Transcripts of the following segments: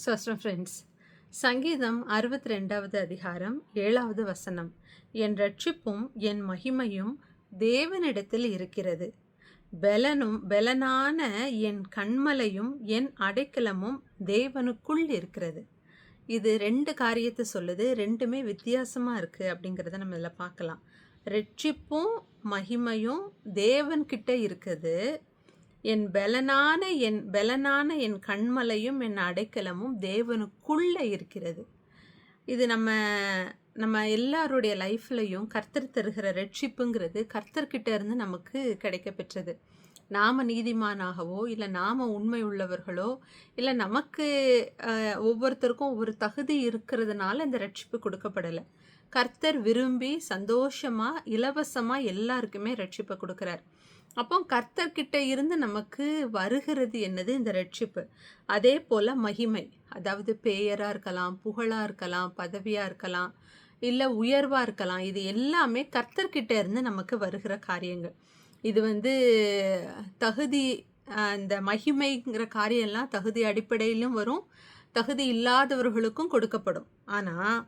சோஸ்டம் friends சங்கீதம் அறுபத்தி ரெண்டாவது அதிகாரம் ஏழாவது வசனம். என் ரட்சிப்பும் என் மகிமையும் தேவனிடத்தில் இருக்கிறது. பெலனும் பெலனான என் கண்மலையும் என் அடைக்கலமும் தேவனுக்குள் இருக்கிறது. இது ரெண்டு காரியத்தை சொல்லுது. ரெண்டுமே வித்தியாசமாக இருக்குது அப்படிங்கிறத நம்ம இதில் பார்க்கலாம். ரட்சிப்பும் மகிமையும் தேவன்கிட்ட இருக்குது. என் பலனான என் பலனான என் கண்மலையும் என் அடைக்கலமும் தேவனுக்குள்ளே இருக்கிறது. இது நம்ம நம்ம எல்லாருடைய லைஃப்லையும் கர்த்தர் தருகிற ரட்சிப்புங்கிறது கர்த்தர்கிட்ட இருந்து நமக்கு கிடைக்க பெற்றது நாம் நீதிமானாகவோ இல்லை நாம் உண்மை உள்ளவர்களோ இல்லை நமக்கு ஒவ்வொருத்தருக்கும் ஒவ்வொரு தகுதி இருக்கிறதுனால இந்த ரட்சிப்பு கொடுக்கப்படலை. கர்த்தர் விரும்பி சந்தோஷமாக இலவசமாக எல்லாருக்குமே ரட்சிப்பை கொடுக்குறார். அப்போ கர்த்தர்கிட்ட இருந்து நமக்கு வருகிறது என்னது? இந்த ரட்சிப்பு. அதே போல் மகிமை. அதாவது பேயராக இருக்கலாம் புகழாக இருக்கலாம் பதவியாக இருக்கலாம் இல்லை உயர்வாக இருக்கலாம். இது எல்லாமே கர்த்தர்கிட்ட இருந்து நமக்கு வருகிற காரியங்கள். இது வந்து தகுதி அந்த மகிமைங்கிற காரியம்லாம் தகுதி அடிப்படையிலும் வரும். தகுதி இல்லாதவர்களுக்கும் கொடுக்கப்படும். ஆனால்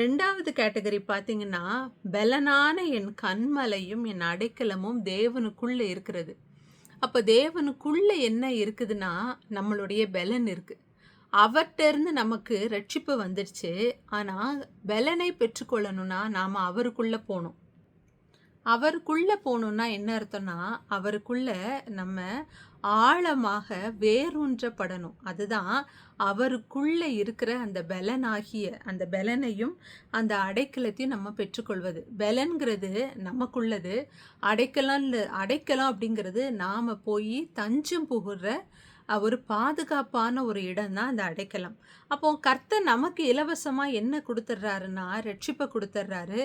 ரெண்டாவது கேட்டகரி பார்த்தீங்கன்னா பலனான என் கண்மலையும் என் அடைக்கலமும் தேவனுக்குள்ளே இருக்கிறது. அப்போ தேவனுக்குள்ளே என்ன இருக்குதுன்னா நம்மளுடைய பலன் இருக்குது அவர்கிட்டருந்து நமக்கு ரட்சிப்பு வந்துடுச்சு ஆனால் பலனை பெற்றுக்கொள்ளணும்னா நாம் அவருக்குள்ளே போகணும். அவருக்குள்ளே போகணுன்னா என்ன அர்த்தம்னா அவருக்குள்ள நம்ம ஆழமாக வேரூன்றப்படணும். அதுதான் அவருக்குள்ளே இருக்கிற அந்த பலனாகிய அந்த பலனையும் அந்த அடைக்கலத்தையும் நம்ம பெற்றுக்கொள்வது. பலன்கிறது நமக்குள்ளது. அடைக்கலம் அடைக்கலம் அப்படிங்கிறது நாம் போய் தஞ்சம் புகுற ஒரு பாதுகாப்பான ஒரு இடம் தான் அந்த அடைக்கலம். அப்போ கர்த்தர் நமக்கு இலவசமாக என்ன கொடுத்துட்றாருன்னா ரட்சிப்பை கொடுத்துட்றாரு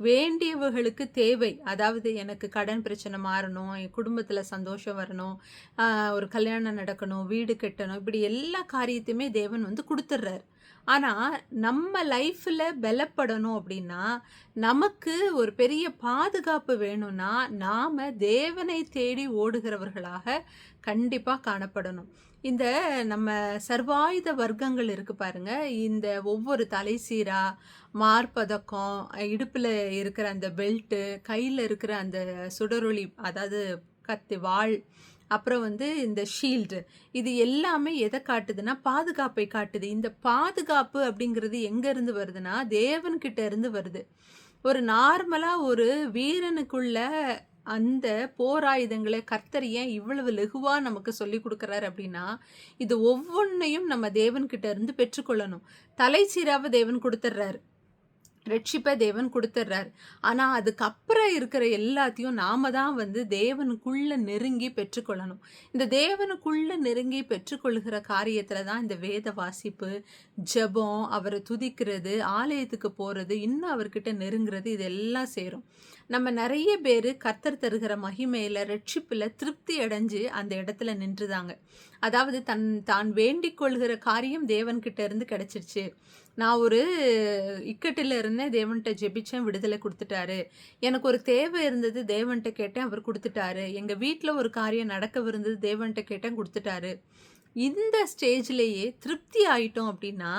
வேண்டியவர்களுக்கு தேவை. அதாவது எனக்கு கடன் பிரச்சனை மாறணும் என் குடும்பத்தில் சந்தோஷம் வரணும் ஒரு கல்யாணம் நடக்கணும் வீடு கட்டணும் இப்படி எல்லா காரியத்தையுமே தேவன் வந்து கொடுத்துட்றாரு ஆனால் நம்ம லைஃப்பில் பலப்படணும் அப்படின்னா நமக்கு ஒரு பெரிய பாதுகாப்பு வேணும்னா நாம் தேவனை தேடி ஓடுகிறவர்களாக கண்டிப்பாக காணப்படணும். இந்த நம்ம சர்வாயுத வர்க்கங்கள் இருக்குது பாருங்க. இந்த ஒவ்வொரு தலைசீரா மார்பதக்கம் இடுப்பில் இருக்கிற அந்த பெல்ட்டு கையில் இருக்கிற அந்த சுடரொளி அதாவது கத்தி வாள் அப்புறம் வந்து இந்த ஷீல்டு இது எல்லாமே எதை காட்டுதுன்னா பாதுகாப்பை காட்டுது. இந்த பாதுகாப்பு அப்படிங்கிறது எங்கேருந்து வருதுன்னா தேவன்கிட்ட இருந்து வருது. ஒரு நார்மலாக ஒரு வீரனுக்குள்ள அந்த போராயுதங்களை கர்த்தர் ஏன் இவ்வளவு லெகுவாக நமக்கு சொல்லி கொடுக்குறாரு அப்படின்னா இது ஒவ்வொன்றையும் நம்ம தேவன்கிட்ட இருந்து பெற்றுக்கொள்ளணும். தலைச்சீராவை தேவன் கொடுத்துட்றாரு. ரட்சிப்பை தேவன் கொடுத்துட்றார் ஆனால் அதுக்கப்புறம் இருக்கிற எல்லாத்தையும் நாம தான் வந்து தேவனுக்குள்ள நெருங்கி பெற்றுக்கொள்ளணும். இந்த தேவனுக்குள்ள நெருங்கி பெற்றுக்கொள்கிற காரியத்தில் தான் இந்த வேத வாசிப்பு ஜெபம் அவரை துதிக்கிறது ஆலயத்துக்கு போகிறது இன்னும் அவர்கிட்ட நெருங்கிறது இதெல்லாம் சேரும். நம்ம நிறைய பேர் கர்த்தர் தருகிற மகிமையில் ரட்சிப்பில் திருப்தி அடைஞ்சு அந்த இடத்துல நின்றுதாங்க. அதாவது தன் தான் வேண்டிக் கொள்கிற காரியம் தேவன்கிட்ட இருந்து கிடச்சிருச்சு. நான் ஒரு இக்கட்டில் இருந்தேன் தேவன்கிட்ட ஜெபிச்சேன் விடுதலை கொடுத்துட்டாரு. எனக்கு ஒரு தேவை இருந்தது தேவன்கிட்ட கேட்டேன் அவர் கொடுத்துட்டாரு. எங்கள் வீட்டில் ஒரு காரியம் நடக்கவிருந்தது தேவன்கிட்ட கேட்டேன் கொடுத்துட்டாரு. இந்த ஸ்டேஜ்லேயே திருப்தி ஆயிட்டோம் அப்படின்னா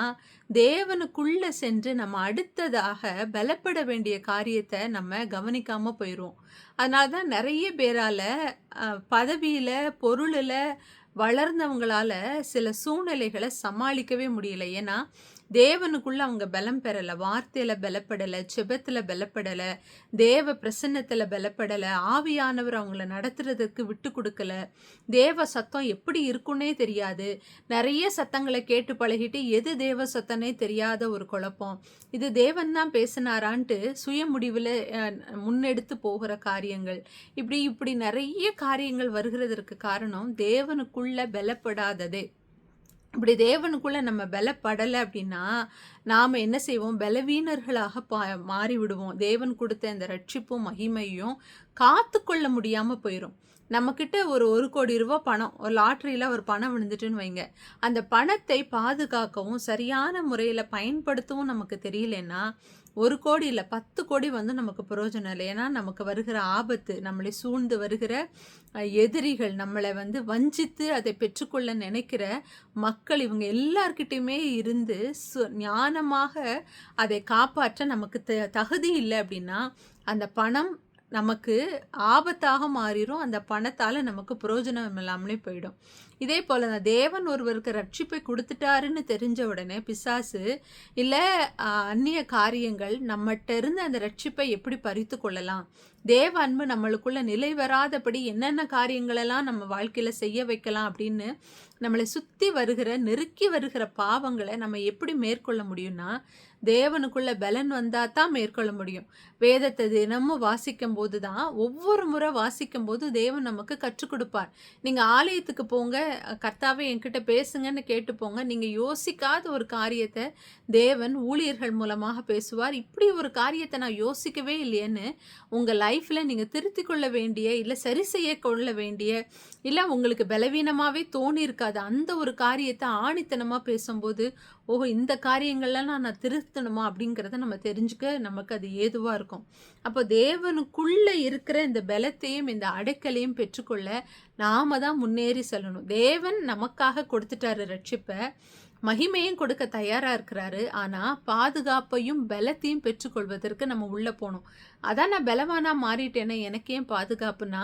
தேவனுக்குள்ளே சென்று நம்ம அடுத்ததாக பலப்பட வேண்டிய காரியத்தை நம்ம கவனிக்காமல் போயிடுவோம் அதனால தான் நிறைய பேரால் பதவியில் பொருளில் வளர்ந்தவங்களால் சில சூழ்நிலைகளை சமாளிக்கவே முடியல. ஏன்னா தேவனுக்குள்ளே அவங்க பலம் பெறலை வார்த்தையில் பலப்படலை செபத்தில் பலப்படலை தேவ பிரசன்னத்தில் பலப்படலை ஆவியானவர் அவங்கள நடத்துறதுக்கு விட்டு கொடுக்கல. தேவ சத்தம் எப்படி இருக்குன்னே தெரியாது. நிறைய சத்தங்களை கேட்டு பழகிட்டு எது தேவ சத்தனே தெரியாத ஒரு குழப்பம். இது தேவன் தான் பேசினாரான்ட்டு சுய முடிவில் முன்னெடுத்து போகிற காரியங்கள். இப்படி இப்படி நிறைய காரியங்கள் வருகிறதற்கு காரணம் தேவனுக்குள்ள பலப்படாததே. இப்படி தேவனுக்குள்ளே நம்ம பலப்படலை அப்படின்னா நாம் என்ன செய்வோம்? பலவீனர்களாக பா மாறிவிடுவோம். தேவன் கொடுத்த இந்த ரட்சிப்பும் மகிமையும் காத்து கொள்ள முடியாமல் போயிடும் நம்மக்கிட்ட ஒரு ஒரு கோடி ரூபா பணம் ஒரு லாட்ரியில் ஒரு பணம் விழுந்துட்டுன்னு வைங்க. அந்த பணத்தை பாதுகாக்கவும் சரியான முறையில் பயன்படுத்தவும் நமக்கு தெரியலன்னா ஒரு கோடி இல்லை பத்து கோடி வந்து நமக்கு பிரயோஜனம் இல்லை. ஏன்னா நமக்கு வருகிற ஆபத்து நம்மளை சூழ்ந்து வருகிற எதிரிகள் நம்மளை வந்து வஞ்சித்து அதை பெற்றுக்கொள்ள நினைக்கிற மக்கள் இவங்க எல்லார்கிட்டையுமே இருந்து சு ஞானமாக அதை காப்பாற்ற நமக்கு த தகுதி இல்லை அப்படின்னா அந்த பணம் நமக்கு ஆபத்தாக மாறிடும் அந்த பணத்தால் நமக்கு பிரயோஜனம் இல்லாமலே போயிடும். இதே போல் தான் தேவன் ஒருவருக்கு ரட்சிப்பை கொடுத்துட்டாருன்னு தெரிஞ்ச உடனே பிசாசு இல்லை அந்நிய காரியங்கள் நம்மகிட்ட இருந்து அந்த ரட்சிப்பை எப்படி பறித்து கொள்ளலாம்? தேவ அன்பு நம்மளுக்குள்ள நிலை வராதபடி என்னென்ன காரியங்களெல்லாம் நம்ம வாழ்க்கையில் செய்ய வைக்கலாம்? அப்படின்னு நம்மளை சுற்றி வருகிற நெருக்கி வருகிற பாவங்களை நம்ம எப்படி மேற்கொள்ள முடியும்னா தேவனுக்குள்ள பலன் வந்தால் தான் மேற்கொள்ள முடியும். வேதத்தை தினமும் வாசிக்கும் போது தான் ஒவ்வொரு முறை வாசிக்கும் போது தேவன் நமக்கு கற்றுக் கொடுப்பார். நீங்கள் ஆலயத்துக்கு போங்க கர்த்தாவே என்கிட்ட பேசுங்கன்னு கேட்டுப்போங்க. நீங்கள் யோசிக்காத ஒரு காரியத்தை தேவன் ஊழியர்கள் மூலமாக பேசுவார். இப்படி ஒரு காரியத்தை நான் யோசிக்கவே இல்லையேன்னு உங்கள் லைஃப்பில் நீங்கள் திருத்தி கொள்ள வேண்டிய இல்லை சரி செய்ய கொள்ள வேண்டிய இல்லை உங்களுக்கு பலவீனமாகவே தோணியிருக்காது அந்த ஒரு காரியத்தை ஆணித்தனமாக பேசும்போது ஓஹோ இந்த காரியங்கள்லாம் நான் திருத்தணுமா? அப்படிங்கிறத நம்ம தெரிஞ்சுக்க நமக்கு அது ஏதுவாக இருக்கும். அப்போ தேவனுக்குள்ளே இருக்கிற இந்த பலத்தையும் இந்த அடைக்கலையும் பெற்றுக்கொள்ள நாம தான் முன்னேறி செல்லணும். தேவன் நமக்காக கொடுத்துட்டாரு ரட்சிப்பை. மகிமையும் கொடுக்க தயாராக இருக்கிறாரு. ஆனால் பாதுகாப்பையும் பலத்தையும் பெற்றுக்கொள்வதற்கு நம்ம உள்ளே போகணும் அதான் நான் பலவானாக மாறிட்டேன்னா எனக்கே பாதுகாப்புனா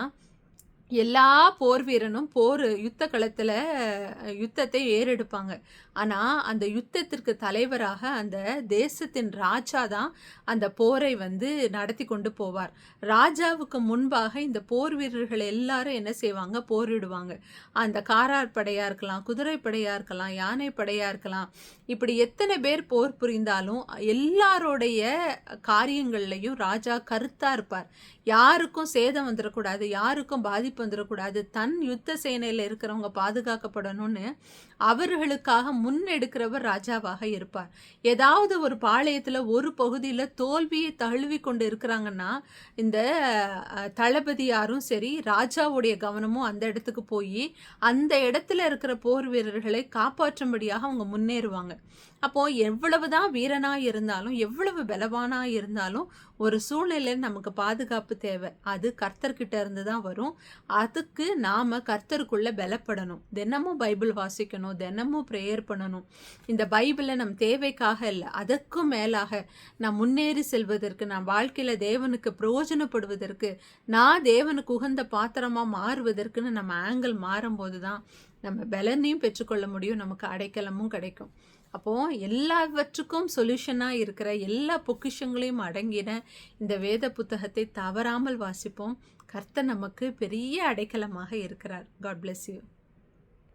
எல்லா போர் வீரனும் போர் யுத்த களத்தில் யுத்தத்தை ஏறெடுப்பாங்க. ஆனால் அந்த யுத்தத்திற்கு தலைவராக அந்த தேசத்தின் ராஜா தான் அந்த போரை வந்து நடத்தி கொண்டு போவார். ராஜாவுக்கு முன்பாக இந்த போர் வீரர்கள் எல்லாரும் என்ன செய்வாங்க? போரிடுவாங்க. அந்த காரார் படையாக இருக்கலாம் குதிரை படையாக இருக்கலாம் யானை படையாக இருக்கலாம். இப்படி எத்தனை பேர் போர் புரிந்தாலும் எல்லாரோடைய காரியங்கள்லையும் ராஜா கருத்தாக இருப்பார். யாருக்கும் சேதம் வந்துடக்கூடாது யாருக்கும் பாதிப்பு வந்துடக்கூடாது தன் யுத்த சேனையில் இருக்கிறவங்க பாதுகாக்கப்படணும்னு அவர்களுக்காக முன்னெடுக்கிறவர் ராஜாவாக இருப்பார். ஏதாவது ஒரு பாளையத்தில் ஒரு பகுதியில் தோல்வியை தழுவி கொண்டு இருக்கிறாங்கன்னா இந்த தளபதி யாரும் சரி ராஜாவுடைய கவனமும் அந்த இடத்துக்கு போய் அந்த இடத்துல இருக்கிற போர் வீரர்களை காப்பாற்றும்படியாக அவங்க முன்னேறுவாங்க. அப்போது எவ்வளவு தான் வீரனாக இருந்தாலும் எவ்வளவு பலவானாக இருந்தாலும் ஒரு சூழ்நிலை நமக்கு பாதுகாப்பு பாதுகாப்பு தேவை. அது கர்த்தர்கிட்ட இருந்து தான் வரும். அதுக்கு நாம் கர்த்தருக்குள்ளே பலப்படணும். தினமும் பைபிள் வாசிக்கணும். தினமும் ப்ரேயர் பண்ணணும். இந்த பைபிளை நம் தேவைக்காக இல்லை அதற்கும் மேலாக நான் முன்னேறி செல்வதற்கு நான் வாழ்க்கையில் தேவனுக்கு பிரயோஜனப்படுவதற்கு நான் தேவனுக்கு உகந்த பாத்திரமாக மாறுவதற்குன்னு நம்ம ஆங்கிள் மாறும்போது தான் நம்ம பலனையும் பெற்றுக்கொள்ள முடியும். நமக்கு அடைக்கலமும் கிடைக்கும். அப்போது எல்லாவற்றுக்கும் சொல்யூஷனாக இருக்கிற எல்லா பொக்கிஷங்களையும் அடங்கின இந்த வேத புத்தகத்தை தவறாமல் வாசிப்போம். கர்த்தர் நமக்கு பெரிய அடைக்கலமாக இருக்கிறார். God bless you